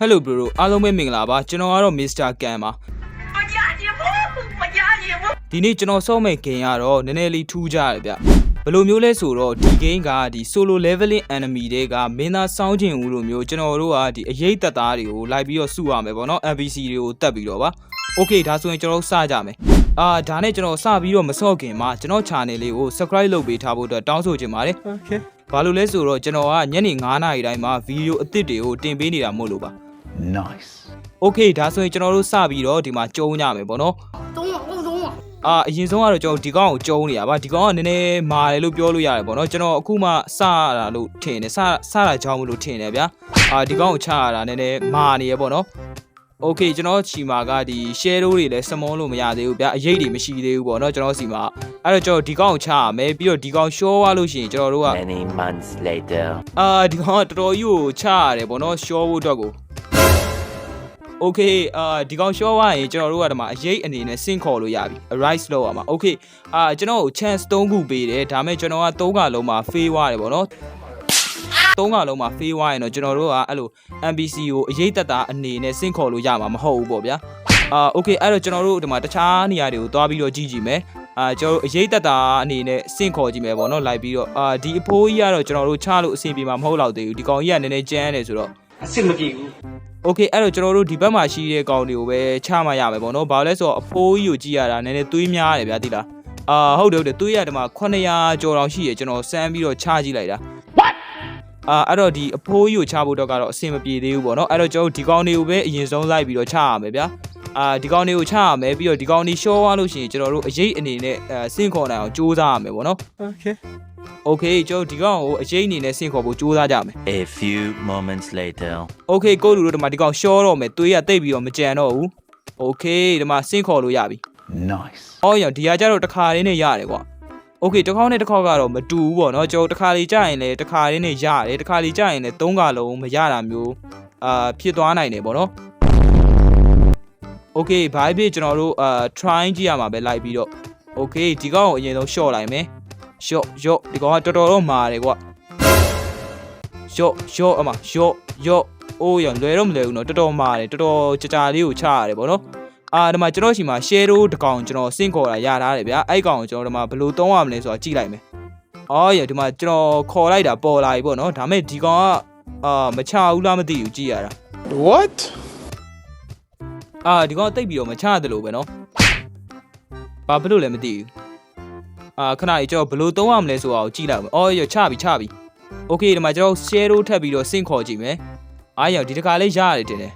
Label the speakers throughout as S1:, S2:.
S1: Hello bro အားလုံးပဲမင်္ဂလာပါကျွန်တော်ကတော့ Mr. Kan ပါဒီနေ့ကျွန်တော်ဆော့မဲ့ game ကတော့နည်းနည်းလေးထူးကြရဗျဘယ်လိုမျိုးလဲဆိုတော့ဒီ game ကဒီ solo leveling enemy တွေကမင်းသားစောင်းကျင်ဦးလိုမျိုးကျွန်တော်တို့ကဒီအရေးသက်သားတွေကိုလိုက်ပြီးတော့စုရမယ်ပေါ့နော် NPC တွေကိုတတ်ပြီးတော့ပါ Okay ဒါဆိုရင်ကျွန်တော်စကြမယ်အာဒါနဲ့ကျွန်တော်စပြီးတော့မဆော့ခင်မှာကျွန်တော် channel လေးကို subscribe လုပ်ပေးထားဖို့အတွက်တောင်းဆိုချင်ပါတယ်
S2: Okay
S1: ဘာလို့လဲဆိုတော့ကျွန်တော်ကညနေ9:00နာရီတိုင်းမှာဗီဒီယိုအသစ်တွေကိုတင်ပေးနေတာမို့လို့ပါ
S2: nice
S1: okay ဒါဆိုရင်ကျွန်တော်တို့စပြီးတော့ဒီမှာကျုံးကြမယ်ပေါ့နော်
S3: သုံးပါသုံးသုံးပါ
S1: အာအရင်ဆုံးကတော့ကျွန်တော်ဒီကောင်ကိုကျုံးနေတာပါဒီကောင်ကနည်းနည်းမာတယ်လို့ပြောလို့ရတယ်ပေါ့နော်ကျွန်တော်အခုမှစတာလို့ထင်တယ်စစတာကြောင်းမလို့ထင်တယ်ဗျာအာဒီကောင်ကိုချရတာနည်းနည်းမာနေရပေါ့နော်โอเคကျွန်တော်ချီမာကဒီ shadow တွေလည်း small လို့မရသေးဘူးဗျအရေးတွေမရှိသေးဘူးပေါ့เนาะကျွန်တော်စီမာအဲ့တော့ကျွန်တော်ဒီကောင်ကိုချရမယ်ပြီးတော့ဒီကောင် show ရလို့ရှိရင်ကျွန်တော်တို့က
S4: many months later
S1: အာဒီကောင်ကတော်တော်ကြီးကိုချရတယ်ပေါ့เนาะ show ဖို့အတွက်ကို โอเคအာဒီကောင် show သွားရင်ကျွန်တော်တို့ကဒီမှာအရေးအနေနဲ့ဆင့်ခေါ်လို့ရပြီ arise လောက်ရမှာโอเคအာကျွန်တော်ကို chance 3ခုပေးတယ်ဒါပေမဲ့ကျွန်တော်က3ကလုံးမှာ fail သွားတယ်ပေါ့နော်3ကလုံးမှာ fail သွားရင်တော့ကျွန်တော်တို့ကအဲ့လို NPC ကိုအရေးတက်တာအနေနဲ့ဆင့်ခေါ်လို့ရမှာမဟုတ်ဘူးပေါ့ဗျာအာโอเคအဲ့တော့ကျွန်တော်တို့ဒီမှာတခြားနေရာတွေကိုသွားပြီးတော့ကြည့်ကြည့်မယ်အာကျွန်တော်တို့အရေးတက်တာအနေနဲ့ဆင့်ခေါ်ကြည့်မယ်ပေါ့နော်လိုက်ပြီးတော့အာဒီအဖိုးကြီးကတော့ကျွန်တော်တို့ချလို့အဆင်ပြေမှာမဟုတ်တော့သေးဘူးဒီကောင်ကြီးကနည်းနည်းကြမ်းတယ်ဆိုတော့
S2: အဆင်မပြေဘူး
S1: okay အဲ့တော့ကျွန်တော်တို့ဒီဘက်မှာရှိတဲ့ကောင်တွေကိုပဲချမှရမယ်ပေါ့နော်ဘာလို့လဲဆိုတော့အဖိုးကြီးကိုကြည့်ရတာနည်းနည်းသွေးများရတယ်ဗျာတိလားအာဟုတ်တယ်ဟုတ်တယ်သွေးရတမှာ900ကျော်တောင်ရှိရကျွန်တော်စမ်းပြီးတော့ချကြည့်လိုက်တာအာအဲ့တော့ဒီအဖိုးကြီးကိုချဖို့တော့ကတော့အဆင်မပြေသေးဘူးပေါ့နော်အဲ့တော့ကျွန်တော်တို့ဒီကောင်တွေကိုပဲအရင်ဆုံးလိုက်ပြီးတော့ချရမယ်ဗျာ အာဒီကောင်တွေကိုချရမယ်ပြီးတော့ဒီကောင်တွေရှော့သွားလို့ရှိရင်ကျွန်တော်တို့အရေးအနေနဲ့အဲစင့်ခေါ်နိုင်အောင်စူးစမ်းရမယ်ပေါ့နော်
S2: Okay.
S1: โอเคကျွန်တော်ဒီကောင်ကိုအရေးအနေနဲ့စင့်ခေါ်ဖို့စူးစမ်းကြမယ်
S4: A few moments later.
S1: โอเคကိုလူတို့ဒီမှာဒီကောင်ရှော့တော့မယ်သွေးရတိတ်ပြီးတော့မကြံတော့ဘူးโอเคဒီမှာစင့်ခေါ်လို့ရပြီ
S2: Nice.
S1: အော်ရောဒီကကြတော့တစ်ခါလေးနဲ့ရတယ်ကွာโอเคတစ်ခေါက်နဲ့တစ်ခေါက်ကတော့မတူဘူးပေါ့နော်ကျွန်တော်တစ်ခါလေးကြာရင်လည်းတစ်ခါလေးနဲ့ရတယ်တစ်ခါလေးကြာရင်လည်းသုံးခါလုံးမရတာမျိုးအာဖြစ်သွားနိုင်တယ်ပေါ့နော်โอเ Okay ဘာဖြစ်ကျွန်တော်တို့အာ try ကြည့်ရမှာပဲလိုက်ပြီးတော့ Okay ဒီကောင်ကိုအရင်ဆုံး short လိုက်မယ် short short ဒီကောင်ကတော်တော်တော့မာတယ်ကွာ short short အမ short short အိုးရလွယ်တော့မလွယ်ဘူးနော်တော်တော်မာတယ်တော်တော်ကြာကြာလေးကိုချရတယ်ဗောနော်အာဒီမှာကျွန်တော်ရှိမှာ shadow တကောင်ကျွန်တော်စင့်ခေါ်တာရထားတယ်ဗျာအဲ့ကောင်ကိုကျွန်တော်ဒီမှာဘယ်လိုသုံးရမလဲဆိုတာကြည့်လိုက်မယ်အော်ရဒီမှာကျွန်တော်ခေါ်လိုက်တာပေါ်လာပြီပေါ့နော်ဒါမဲ့ဒီကောင်ကအာမချဘူးလားမသိဘူးကြည့်ရတာ
S2: what
S1: အာဒီကောင်တိတ်ပြီးတော့မချတယ်လို့ပဲနော်။ဘာဖြစ်လို့လဲမသိဘူး။အာခဏကြီးကျွန်တော်ဘယ်လိုသုံးရမလဲဆိုတာကိုကြည့်လိုက်မယ်။အော်ရချပြီချပြီ။ Okay ဒီမှာကျွန်တော် share တို့ထပ်ပြီးတော့စင့်ခေါ်ကြည့်မယ်။အားရဒီတခါလေးရရတယ်တင်တယ်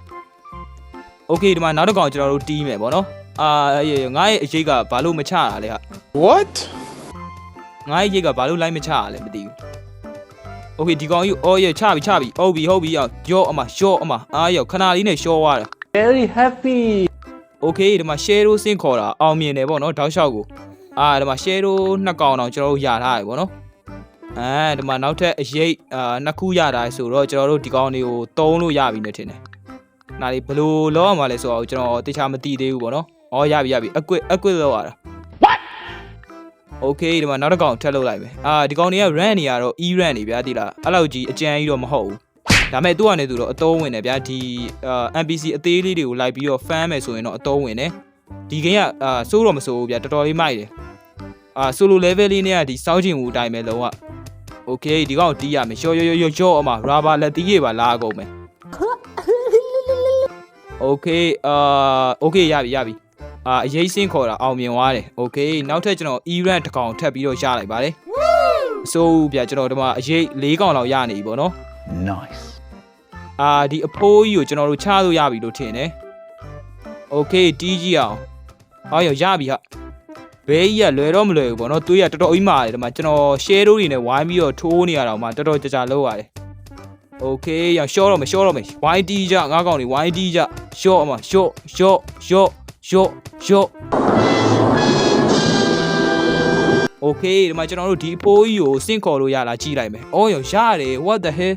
S1: ။ Okay ဒီမှာနောက်တစ်ကောင်ကျွန်တော်တို့တီးမယ်ပေါ့နော်။အာအေးငါ့ရဲ့အရေးကဘာလို့မချတာလဲဟာ
S2: What?
S1: ငါ့ရဲ့ရိတ်ကဘာလို့လိုက်မချရလဲမသိဘူးโอเคဒီကောင်ကြီးအော်ရချပြီချပြီဟုတ်ပြီဟုတ်ပြီရောရောအမရောအမအားရောခဏလေးနဲ့ရှောသွားတာ
S2: very happy
S1: okay ဒီမှာ share လို့စင်ခေါ်တာအောင်မြင်တယ်ပေါ့နော်တောက်လျှောက်ကိုအာဒီမှာ share လို့နှစ်ကောင်တော့ကျွန်တော်တို့ရထားတယ်ပေါ့နော်အဲဒီမှာနောက်ထပ်အရိပ်အာနှစ်ခုရတာဆိုတော့ကျွန်တော်တို့ဒီကောင်တွေကိုသုံးလို့ရပြီနဲ့ထင်တယ်။နားလေးဘလို့လောက်အောင်မလဲဆိုတော့ကျွန်တော်တေချာမသိသေးဘူးပေါ့နော်။အော်ရပြီရပြီအကွစ်အကွစ်လောက်ရတာ။ What Okay ဒီမှာနောက်တစ်ကောင်ထပ်လောက်လိုက်မယ်။အာဒီကောင်တွေက rank နေရတော့ E rank နေဗျာတိလား။အဲ့လောက်ကြီးအကျန်ကြီးတော့မဟုတ်ဘူး။ ဒါမဲ့သူ့အနေနဲ့သူတော့အသုံးဝင်တယ်ဗျာဒီ NPC အသေးလေးတွေကိုလိုက်ပြီးတော့ဖမ်းမယ်ဆိုရင်တော့အသုံးဝင်တယ်ဒီ game ကအာစိုးတော့မစိုးဘူးဗျာတော်တော်လေးမိုက်တယ်အာ solo level လေးနဲ့ကဒီစောင်းချင်မှုအတိုင်းပဲလုံးဝ okay ဒီကောင်တီးရမယ်ရော့ရော့ရော့ရော့အမ rubber လက်တီးရပါလာကုန်မယ် okay အာ okay ရပြီရပြီအာအရေးစင်းခေါ်တာအောင်မြင်သွားတယ် okay နောက်ထပ်ကျွန်တော် Iran တစ်ကောင်ထပ်ပြီးတော့ရလိုက်ပါတယ်အစိုးဗျာကျွန်တော်ဒီမှာအရေး၄ကောင်လောက်ရနေပြီပေါ့နော်
S2: nice
S1: အာဒီအဖိုးကြီးကိုကျွန်တော်တို့ချလို့ရပြီလို့ထင်တယ်။ Okay တီးကြည့်အောင်။ဟောရရပြီဟာ။ဘေးကြီးကလွယ်တော့မလွယ်ဘူးပေါ့နော်။သွေးကတော်တော်ကြီးမာတယ်ဒီမှာကျွန်တော် share တို့တွေနဲ့ဝိုင်းပြီးတော့ထိုးနေရတော့မှတော်တော်ကြာကြာလောက်ရတယ်။ Okay ရရှော့တော့မရှော့တော့မယ်။ YD ကြငါးကောင်တွေ YD ကြရှော့အမရှော့ရှော့ရှော့ရှော့ရှော့ โอเคဒီမှာကျွန်တော်တို့ဒီအပိုးကြီးကိုစင့်ခေါ်လို့ရလားကြည့်လိုက်မယ်။အော်ရောရတယ် what the hell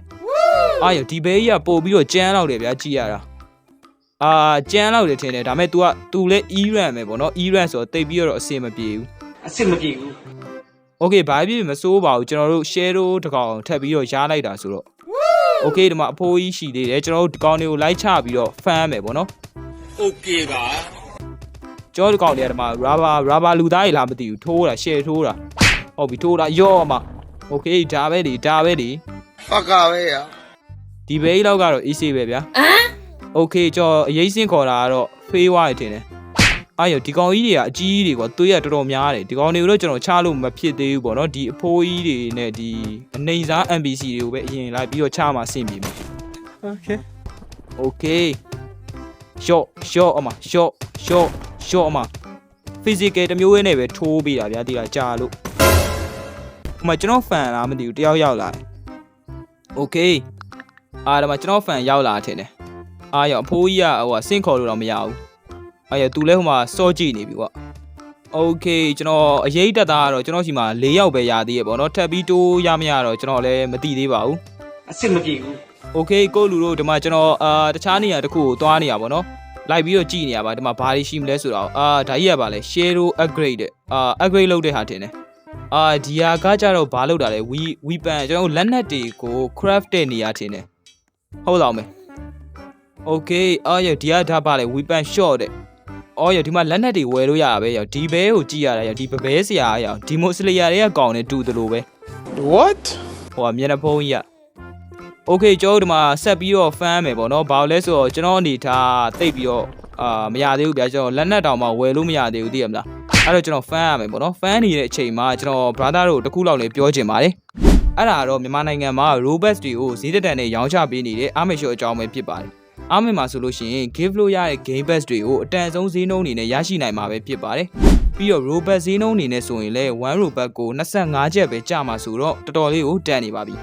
S1: အာရောဒီဘဲကြီးကပို့ပြီးတော့ကြမ်းလောက်တယ်ဗျာကြည့်ရတာ။အာကြမ်းလောက်တယ်ထင်တယ်ဒါပေမဲ့ तू က तू လဲ Iran ပဲပေါ့နော် Iran ဆိုတော့တိတ်ပြီးတော့အဆင်မပြေဘူး
S2: အဆင်မပြေဘူး ။
S1: Okay ဘာဖြစ်ဖြစ်မစိုးပါဘူးကျွန်တော်တို့ share တို့တကောင်ထပ်ပြီးတော့ရားလိုက်တာဆိုတော့ โอเคဒီမှာအဖိုးကြီးရှိသေးတယ်ကျွန်တော်တို့ဒီကောင်တွေကိုလိုက်ချပြီးတော့ဖမ်းမယ်ပေါ့နော်
S5: โอเคပါ
S1: ကျောဒီကောင်တွေကဒီမှာ rubber rubber လူသားတွေလားမသိဘူးထိုးတာ share ထိုးတာဟုတ်ပြီထိုးတာရော့မှာโอเคဒါပဲလေဒါပဲလေ
S5: fuck ပဲရ
S1: ဒီဘေးလောက်ကတော့ AC ပဲဗျာဟမ် Okay ကြော်အရေးစင်းခေါ်တာကတော့ fail ဝရထင်တယ်အာယောဒီကောင်ကြီးတွေကအကြီးကြီးတွေကွာသွေးရတော်တော်များတယ်ဒီကောင်တွေကိုတော့ကျွန်တော်ချလို့မဖြစ်သေးဘူးပေါ့နော်ဒီအဖိုးကြီးတွေနဲ့ဒီအနေစား NPC တွေကိုပဲအရင်လိုက်ပြီးတော့ချမှာဆင်ပြေမယ်
S2: Okay
S1: Okay ရှော့ရှော့အမရှော့ရှော့ရှော့အမ physical တမျိုးရင်းနဲ့ပဲထိုးပေးတာဗျာဒီလားကြာလို့အမကျွန်တော်ဖန်လားမသိဘူးတယောက်ယောက်လာ Okay အားဒါမှကျွန်တော် fan ရောက်လာထင်တယ်အားရောက်အဖိုးကြီးကဟိုကစင့်ခေါ်လို့တော့မရဘူးအားရသူလဲဟိုမှာစော့ကြည့်နေပြီကွာ Okay ကျွန်တော်အရေးတက်တာကတော့ကျွန်တော်ရှိမှာ၄ယောက်ပဲရသေးရပေါ့နော်ထပ်ပြီးတိုးရမရတော့ကျွန်တော်လည်းမသိသေးပါဘူး
S2: အစ်စ်မကြည့်ဘူး
S1: โอเคကိုလူတို့ဒီမှာကျွန်တော်အာတခြားနေရာတစ်ခုကိုသွားနေရပါတော့လိုက်ပြီးတော့ကြည့်နေရပါဒီမှာဘာတွေရှိမလဲဆိုတော့အာဒါကြီးကပါလဲ share upgrade တဲ့အာ upgrade လုပ်တဲ့ဟာတင်တယ်အာဒီဟာကကြတော့ဘာလုပ်တာလဲ we weapon ကျွန်တော်တို့လက်နက်တွေကို craft တဲ့နေရာတင်တယ် ဟုတ်လားမယ်โอเคအာရဒီကဒါပါလဲ weapon shot တဲ့အော်ရဒီမှာလက်နက်တွေဝယ်လို့ရတာပဲရဒီဘဲကိုကြည့်ရတာရဒီပပဲဆရာရဒီမိုစလီယာတွေကကောင်းနေတူတယ်လို့ပဲ
S2: What
S1: ဟိုကမျက်နှာဖုံးကြီးอ่ะโอเคကျွန်တော်တို့ဒီမှာဆက်ပြီးတော့ဖမ်းမယ်ပေါ့နော်ဘာလို့လဲဆိုတော့ကျွန်တော်အနေထားတိတ်ပြီးတော့အာမရသေးဘူးဗျာကျွန်တော်လက်နက်တောင်မှဝယ်လို့မရသေးဘူးသိရမလားအဲ့တော့ကျွန်တော်ဖမ်းရမယ်ပေါ့နော်ဖမ်းနေတဲ့အချိန်မှာကျွန်တော် brother တို့တခုလောက်လည်းပြောချင်ပါတယ် အဲ့ဒါကတော့မြန်မာနိုင်ငံမှာ Robux တွေကိုဈေးတက်တန်နဲ့ရောင်းချပေးနေတဲ့အာမေရှိုအကြောင်းပဲဖြစ်ပါတယ်အားမင်မှာဆိုလို့ရှိရင် give လို့ရတဲ့ game pass တွေကိုအတန်ဆုံးဈေးနှုန်းအနေနဲ့ရရှိနိုင်မှာပဲဖြစ်ပါတယ်ပြီးတော့ Robux ဈေးနှုန်းအနေနဲ့ဆိုရင်လည်း1 Robux ကို25ကျပ်ပဲကျမှာဆိုတော့တော်တော်လေးကိုတန်နေပါပြီ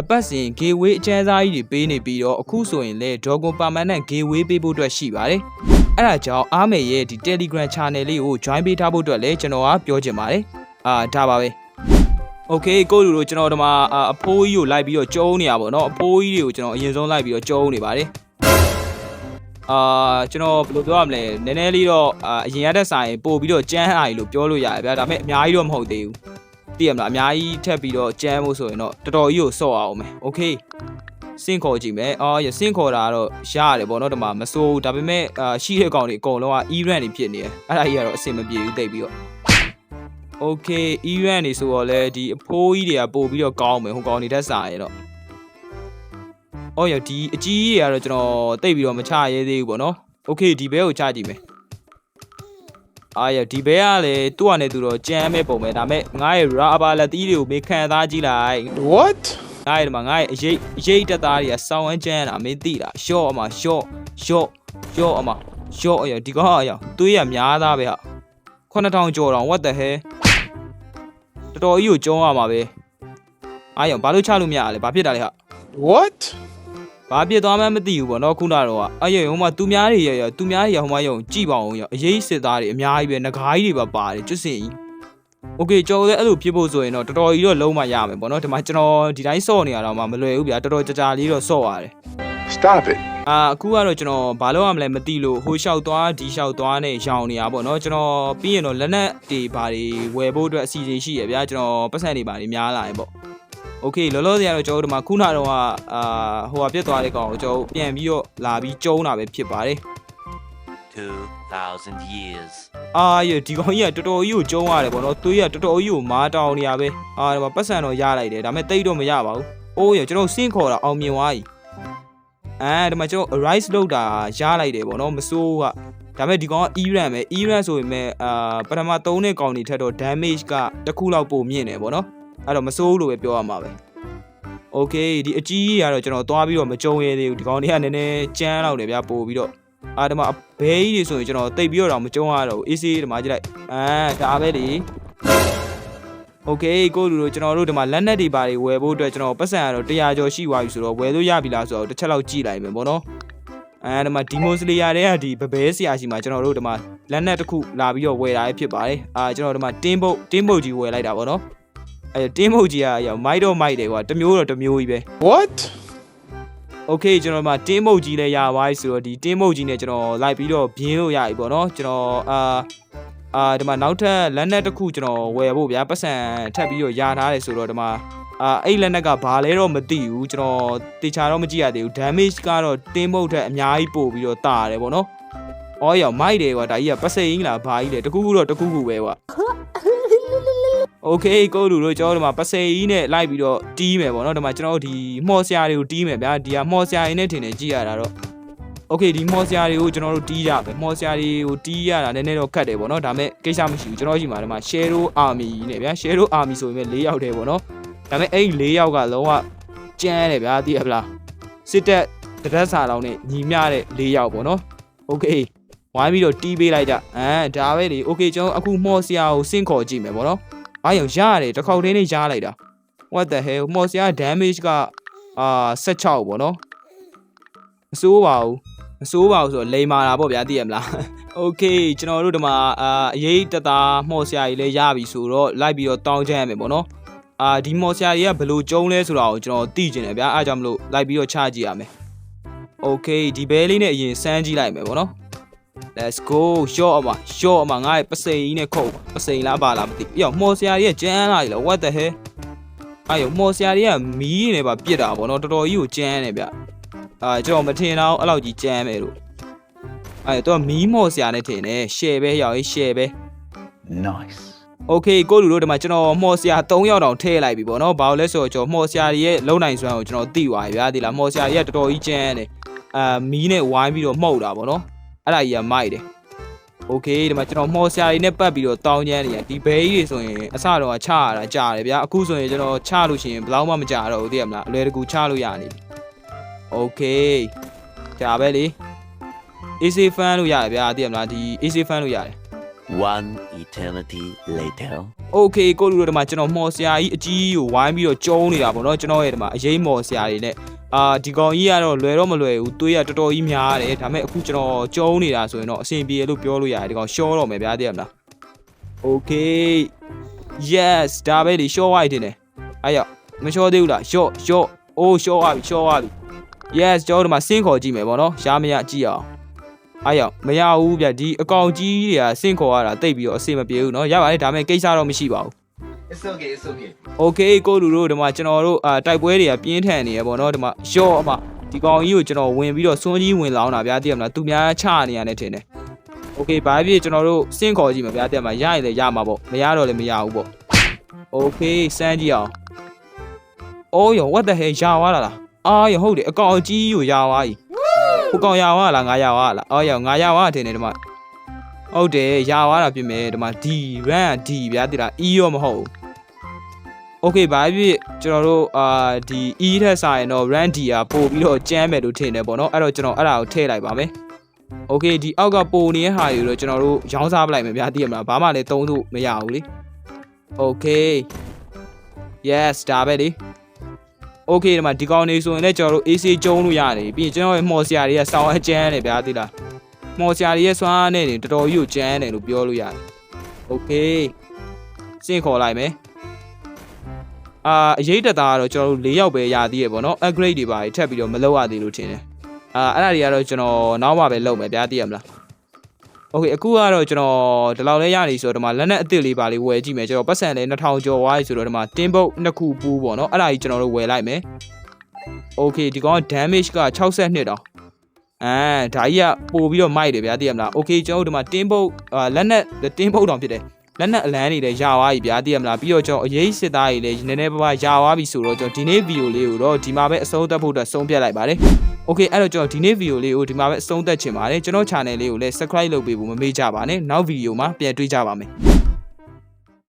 S1: အပတ်စဉ် gateway အကျန်းစားကြီးတွေပေးနေပြီးတော့အခုဆိုရင်လည်း Dragon Permanent gateway ပေးဖို့အတွက်ရှိပါတယ်အဲ့ဒါကြောင့်အားမေရဲ့ဒီ Telegram channel လေးကို join ပေးထားဖို့အတွက်လည်းကျွန်တော်ကပြောချင်ပါတယ်အာဒါပါပဲ โอเคကိုလူတို့ကျွန်တော်ဒီမှာအာအဖိုးကြီးကိုလိုက်ပြီးတော့ကျုံးနေရပါတော့အဖိုးကြီးတွေကိုကျွန်တော်အရင်ဆုံးလိုက်ပြီးတော့ကျုံးနေပါတယ်အာကျွန်တော်ဘယ်လိုပြောရမလဲနည်းနည်းလေးတော့အာအရင်ရတဲ့ဆိုင်ပို့ပြီးတော့ကြမ်းအားကြီးလို့ပြောလို့ရတယ်ဗျာဒါပေမဲ့အများကြီးတော့မဟုတ်သေးဘူးသိရမလားအများကြီးထပ်ပြီးတော့ကြမ်းဖို့ဆိုရင်တော့တော်တော်ကြီးကိုစော့အောင်မယ်โอเคစင့်ခေါ်ကြည့်မယ်အော်ရစင့်ခေါ်တာကတော့ရတယ်ပေါ့နော်ဒီမှာမစိုးဘူးဒါပေမဲ့အာရှိတဲ့ကောင်တွေအကုန်လုံးက E-rank တွေဖြစ်နေတယ်အဲ့ဒါကြီးကတော့အဆင်မပြေဘူးတိတ်ပြီးတော့ Okay E-rank နေဆိုတော့လေဒီအဖိုးကြီးတွေကပို့ပြီးတော့ကောင်းမယ်ဟိုကောင်တွေတက်စားရတော့အော်ရဒီအကြီးကြီးတွေကတော့ကျွန်တော်တိတ်ပြီးတော့မချရဲသေးဘူးပေါ့နော် Okay ဒီဘဲကိုချကြည့်မယ်အာရဒီဘဲကလည်းသူ့အနေနဲ့သူတော့ကြမ်းမဲ့ပုံပဲဒါပေမဲ့ငါရဲ့ rubber လက်သီးတွေကိုမေခံသားကြည့်လိုက်
S2: What
S1: ငါရဲ့ဒီမှာငါရဲ့အရေးအရေးတက်သားတွေကစောင်းဝမ်းကျန်းတာမင်းသိလားရှော့အမရှော့ရှော့ရှော့အမရှော့အရဒီကောင်အရသွေးရများသားပဲဟာ9000ကျော်တော့ what the hell တော်တော်ကြီးကိုကျုံးရမှာပဲအာယုံဘာလို့ချလို့မရလဲဘာဖြစ်တာလဲဟာ
S2: What
S1: ဘာဖြစ်သွားမှန်းမသိဘူးပေါ့နော်ခုနတော့ကအာယုံဟိုမှာသူများတွေရရသူများတွေရဟိုမှာယုံကြည့်ပါအောင်ရအရေးစစ်သားတွေအများကြီးပဲငကားကြီးတွေပါပါတယ်ကျွတ်စင်ကြီး Okay ကျွန်တော်လည်းအဲ့လိုဖြစ်ဖို့ဆိုရင်တော့တော်တော်ကြီးတော့လုံးမရမယ်ပေါ့နော်ဒီမှာကျွန်တော်ဒီတိုင်းဆော့နေရတော့မှမလွယ်ဘူးဗျာတော်တော်ကြာကြာလေးတော့ဆော့ရတယ်
S2: Stop it
S1: အာအခုကတော့ကျွန်တော်ဘာလို့ရမလဲမသိလို့ဟိုလျှောက်သွားဒီလျှောက်သွားနဲ့ရောင်နေရပါတော့ကျွန်တော်ပြီးရင်တော့လက်နက်တွေဘာတွေဝယ်ဖို့အတွက်အစီအစဉ်ရှိရဗျာကျွန်တော်ပတ်စံတွေဘာတွေများလာရင်ပေါ့โอเคလောလောဆယ်ကတော့ကျွန်တော်တို့ဒီမှာခုနတော့ကအာဟိုဟာပြတ်သွားတဲ့ကောင်ကိုကျွန်တော်ပြန်ပြီးတော့လာပြီးကျုံးတာပဲဖြစ်ပါတယ်
S4: 2,000 years.
S1: အာရဒီကောင်ကြီးကတော်တော်ကြီးကိုကျုံးရတယ်ပေါ့နော်သွေးကတော်တော်ကြီးကိုမားတောင်းနေရပဲအာဒီမှာပတ်စံတော့ရလိုက်တယ်ဒါပေမဲ့တိတ်တော့မရပါဘူးအိုးရကျွန်တော်စင့်ခေါ်တာအောင်မြင်သွားပြီ အဲဒီမှာကျွန်တော် arise လောက်တာရလိုက်တယ်ပေါ့နော်မစိုးကဒါပေမဲ့ဒီကောင်က Iran ပဲ Iran ဆိုရင်မဲ့အာပထမ3တဲ့ကောင်တွေထက်တော့ damage ကတစ်ခုလောက်ပိုမြင့်တယ်ပေါ့နော်အဲ့တော့မစိုးဘူးလို့ပဲပြောရမှာပဲ Okay ဒီအကြီးကြီးကတော့ကျွန်တော်သွားပြီးတော့မကြုံရသေးဘူးဒီကောင်တွေကနည်းနည်းကြမ်းလောက်တယ်ဗျာပို့ပြီးတော့အာဒီမှာဘဲကြီးတွေဆိုရင်ကျွန်တော်တိတ်ပြီးတော့မကြုံရတော့ဘူး AC ဒီမှာကြည့်လိုက်အာဒါပဲလေ Okay ကိုလူတို့ကျွန်တော်တို့ဒီမှာလက်နက်တွေပါတွေဝယ်ဖို့အတွက်ကျွန်တော်ပတ်စံကတော့100ကျော်ရှိသွားပြီဆိုတော့ဝယ်လို့ရပြီလားဆိုတော့တစ်ချက်လောက်ကြည့်လိုက်မယ်ပေါ့နော်အဲဒီမှာဒီမိုစလီယာတွေကဒီဘဘဲဆရာရှိမှာကျွန်တော်တို့ဒီမှာလက်နက်တစ်ခုလာပြီးတော့ဝယ်တာဖြစ်ပါတယ်အာကျွန်တော်ဒီမှာတင်းပုတ်တင်းပုတ်ကြီးဝယ်လိုက်တာပေါ့နော်အဲတင်းပုတ်ကြီးကရောက်မိုက်တော့မိုက်တယ်ကွာတစ်မျိုးတော့တစ်မျိုးကြီးပဲ
S2: What
S1: Okay ကျွန်တော်ဒီမှာတင်းမုတ်ကြီးလည်းရပါပြီဆိုတော့ဒီတင်းမုတ်ကြီးနဲ့ကျွန်တော်လိုက်ပြီးတော့ဘင်းလို့ရပြီပေါ့နော်ကျွန်တော်အာ အာဒီမှာနောက်ထပ်လက်နက်တစ်ခုကျွန်တော်ဝယ်ဖို့ဗျာပတ်စံထပ်ပြီးတော့ရထားတယ်ဆိုတော့ဒီမှာအာအဲ့လက်နက်ကဘာလဲတော့မသိဘူးကျွန်တော်တေချာတော့မကြည့်ရသေးဘူး damage ကတော့တင်းမုတ်ထက်အများကြီးပို့ပြီးတော့တာရတယ်ပေါ့နော်။အော်ရောမိုက်တယ်ကွာဒါကြီးကပစိန်လားဘာကြီးလဲတကူကူတော့တကူကူပဲကွာ။ Okay ကိုလူတို့ကျွန်တော်တို့ဒီမှာပစိန်ကြီးနဲ့လိုက်ပြီးတော့တီးမယ်ပေါ့နော်ဒီမှာကျွန်တော်တို့ဒီမှော်ဆရာတွေကိုတီးမယ်ဗျာဒီကမှော်ဆရာရင်းနဲ့ထင်တယ်ကြည့်ရတာတော့ Okay ဒီမှော်ဆရာတွေကိုကျွန်တော်တို့တီးရမယ်မှော်ဆရာတွေကိုတီးရတာနည်းနည်းတော့ခက်တယ်ပေါ့နော်ဒါပေမဲ့ကိစ္စမရှိဘူးကျွန်တော်ရှိမှာဒီမှာ Shadow Army နဲ့ဗျာ Shadow Army ဆိုရင်လည်း၄ယောက်တည်းပေါ့နော်ဒါပေမဲ့အဲ့ဒီ၄ယောက်ကလုံးဝကျန်းတယ်ဗျာသိရပလားစစ်တပ်တရက်စာလောင်းနဲ့ညီမျှတဲ့၄ယောက်ပေါ့နော် Okay ဝိုင်းပြီးတော့တီးပေးလိုက်ကြအဲဒါပဲလေ Okay ကျွန်တော်အခုမှော်ဆရာကိုစင့်ခေါ်ကြည့်မယ်ပေါ့နော်ဘာရောရတယ်တစ်ခေါက်တည်းနဲ့ရားလိုက်တာ What the hell မှော်ဆရာ damage ကအာ16ပေါ့နော်မစိုးပါဘူး မစိုးပါဘူးဆိုတော့လိန်မာတာပေါ့ဗျာသိရမလား โอเคကျွန်တော်တို့ဒီမှာအာအရေးတသားမှော်ဆရာကြီးလည်းရပြီဆိုတော့လိုက်ပြီးတော့တောင်းချမ်းရမယ်ပေါ့နော်အာဒီမှော်ဆရာကြီးကဘယ်လိုကျုံးလဲဆိုတာကိုကျွန်တော်သိကျင်တယ်ဗျာအားကြောင့်မလို့လိုက်ပြီးတော့ချကြည့်ရမယ်โอเคဒီဘဲလေးနဲ့အရင်စမ်းကြည့်လိုက်မယ်ပေါ့နော် let's go ရှော့အမရှော့အမငါ့ရဲ့ပစိန်ကြီးနဲ့ခုတ်ပါပစိန်လားပါလားမသိဘူး။မှော်ဆရာကြီးကကျန်းလာပြီလား what the hell အဲ့ရောမှော်ဆရာကြီးကမီးနေပါပြစ်တာပေါ့နော်တော်တော်ကြီးကိုကျန်းနေဗျ။ အာကျွန်တော်မထင်တော့အဲ့လောက်ကြီးကျန်းမယ်လို့အဲ့တော့မီးမော်ဆရာနဲ့ထင်တယ် share ပဲရောက်ရေး share ပဲ
S4: Nice.
S1: Okay ကိုလူတို့ဒီမှာကျွန်တော်မှော်ဆရာ3ယောက်တောင်ထည့်လိုက်ပြီပေါ့နော်။ဘာလို့လဲဆိုတော့ကျွန်တော်မှော်ဆရာကြီးရဲ့လုံနိုင်စွမ်းကိုကျွန်တော်သိသွားပြီဗျာဒီလားမှော်ဆရာကြီးကတော်တော်ကြီးကျန်းတယ်။အာမီးနဲ့ဝိုင်းပြီးတော့မှုတ်တာပေါ့နော်။အဲ့ဒါကြီးကမိုက်တယ်။ Okay ဒီမှာကျွန်တော်မှော်ဆရာကြီးနဲ့ပတ်ပြီးတော့တောင်းကျန်းနေရဒီဘဲကြီးတွေဆိုရင်အစတော့ချရတာကြားတယ်ဗျာအခုဆိုရင်ကျွန်တော်ချလို့ရှိရင်ဘယ်လောက်မှမကြတော့ဘူးသိရမလားအလွယ်တကူချလို့ရနေပြီ Okay ဒါပဲလေ AC fan လို့ရတယ်ဗျာသိရမလားဒီ AC fan လို့ရတယ်
S4: One eternity later.
S1: Okay ကိုလူတို့ဒီမှာကျွန်တော်မှော်ဆရာကြီးအကြီးကိုဝိုင်းပြီးတော့ကျုံးနေတာပေါ့နော်ကျွန်တော်ရဲ့ဒီမှာအရေးမော်ဆရာတွေနဲ့အာဒီကောင်ကြီးကတော့လွယ်တော့မလွယ်ဘူးသွေးရတော်တော်ကြီးများတယ်ဒါပေမဲ့အခုကျွန်တော်ကျုံးနေတာဆိုရင်တော့အဆင်ပြေလို့ပြောလို့ရတယ်ဒီကောင်ရှော့တော့မယ်ဗျာသိရမလား Okay yes ဒါပဲလေရှော့ဝိုက်တင်တယ်အဲ့ရောက်မရှော့သေးဘူးလားရှော့ရှော့အိုးရှော့သွားပြီရှော့သွားပြီ yes ကျွန်တော်တို့ဒီမှာစင့်ခေါ်ကြည့်မယ်ပေါ့နော်ရှားမရကြည့်အောင်အဲ့ရောက်မရဘူးဗျဒီအကောင်ကြီးတွေကစင့်ခေါ်ရတာတိတ်ပြီးတော့အဆင်မပြေဘူးเนาะရပါလေဒါပေမဲ့ကိစ္စတော့မရှိပါဘူး
S5: It's okay it's okay
S1: Okay ကိုလူတို့ဒီမှာကျွန်တော်တို့အာတိုက်ပွဲတွေကပြင်းထန်နေရပေါ့နော်ဒီမှာရော့အမဒီကောင်ကြီးကိုကျွန်တော်ဝင်ပြီးတော့စွန်းကြီးဝင်လောင်းတာဗျာသိရမလားသူများချနေရတဲ့ထင်တယ် Okay ဘာဖြစ်ကျွန်တော်တို့စင့်ခေါ်ကြည့်မှာဗျာသိရမလားရရင်လည်းရမှာပေါ့မရတော့လည်းမရဘူးပေါ့ Okay စမ်းကြည့်အောင် Oh yo what the hell ရသွားလားလား အာရဟုတ်တယ်အကောင်ကြီးကိုရသွားပြီဟိုကောင်ရသွားလားငါရသွားလားအော်ရောငါရသွားတယ်ထင်တယ်ဒီမှာဟုတ်တယ်ရသွားတာပြင်မယ်ဒီမှာ D run D ဗျာတိလား E ရောမဟုတ်ဘူး Okay ဘာဖြစ်ကျွန်တော်တို့အာဒီ E ထက်ဆိုင်တော့ run D อ่ะပို့ပြီးတော့ကျမ်းမယ်လို့ထင်တယ်ပေါ့နော်အဲ့တော့ကျွန်တော်အဲ့ဒါကိုထည့်လိုက်ပါမယ် Okay ဒီအောက်ကပိုနေတဲ့ဟာတွေတော့ကျွန်တော်တို့ရောင်းစားပလိုက်မယ်ဗျာသိရမလားဘာမှလည်းသုံးလို့မရဘူးလေ Okay yes ဒါပဲလေ Okay ဒီမှာဒီကောင်နေဆိုရင်လည်းကျွန်တော်တို့ AC ကျုံးလို့ရတယ်ပြီးရင်ကျွန်တော်ရဲ့မော်ဆရာတွေကစောင်းအကျန်းတယ်ဗျာသိလားမော်ဆရာတွေရဲ့စွမ်းအားနဲ့နေတော်တော်ကြီးကိုကျန်းတယ်လို့ပြောလို့ရတယ် Okay စင့်ခေါ်လိုက်မယ်အာအရေးတက်တာကတော့ကျွန်တော်တို့၄ယောက်ပဲရသေးရပေါ့နော် upgrade တွေပါထပ်ပြီးတော့မလုပ်ရသေးလို့ထင်တယ်အာအဲ့ဒါတွေကတော့ကျွန်တော်နောက်မှပဲလုပ်မယ်ဗျာသိရမလား โอเคအခုကတော့ကျွန်တော်ဒီလောက်လဲရနေဆိုတော့ဒီမှာလက်နက်အစ်စ်လေးပါလေးဝယ်ကြည့်မယ်ကျွန်တော်ပတ်စံလဲ2000ကျော်ဝါးဆိုတော့ဒီမှာတင်းပုတ်နှစ်ခုပူးပေါ့နော်အဲ့ဒါကြီးကျွန်တော်တို့ဝယ်လိုက်မယ်โอเคဒီကောင်က damage က62တော့အဲဒါကြီးကပို့ပြီးတော့မိုက်တယ်ဗျာသိရမလားโอเคကျွန်တော်တို့ဒီမှာတင်းပုတ်အာလက်နက်တင်းပုတ်တောင်ဖြစ်တယ် လက်နက်အလန်းတွေလည်းရသွားပြီဗျာသိရမလားပြီးတော့ကျွန်တော်အရေးစစ်သားတွေလည်းနည်းနည်းပါးပါးရသွားပြီဆိုတော့ကျွန်တော်ဒီနေ့ဗီဒီယိုလေးကိုတော့ဒီမှာပဲအဆုံးသတ်ဖို့အတွက်ဆုံးဖြတ်လိုက်ပါတယ်။ Okay အဲ့တော့ကျွန်တော်ဒီနေ့ဗီဒီယိုလေးကိုဒီမှာပဲအဆုံးသတ်ချင်ပါတယ်ကျွန်တော် channel လေးကိုလည်း subscribe လုပ်ပေးဖို့မမေ့ကြပါနဲ့နောက်ဗီဒီယိုမှာပြန်တွေ့ကြပါမယ်။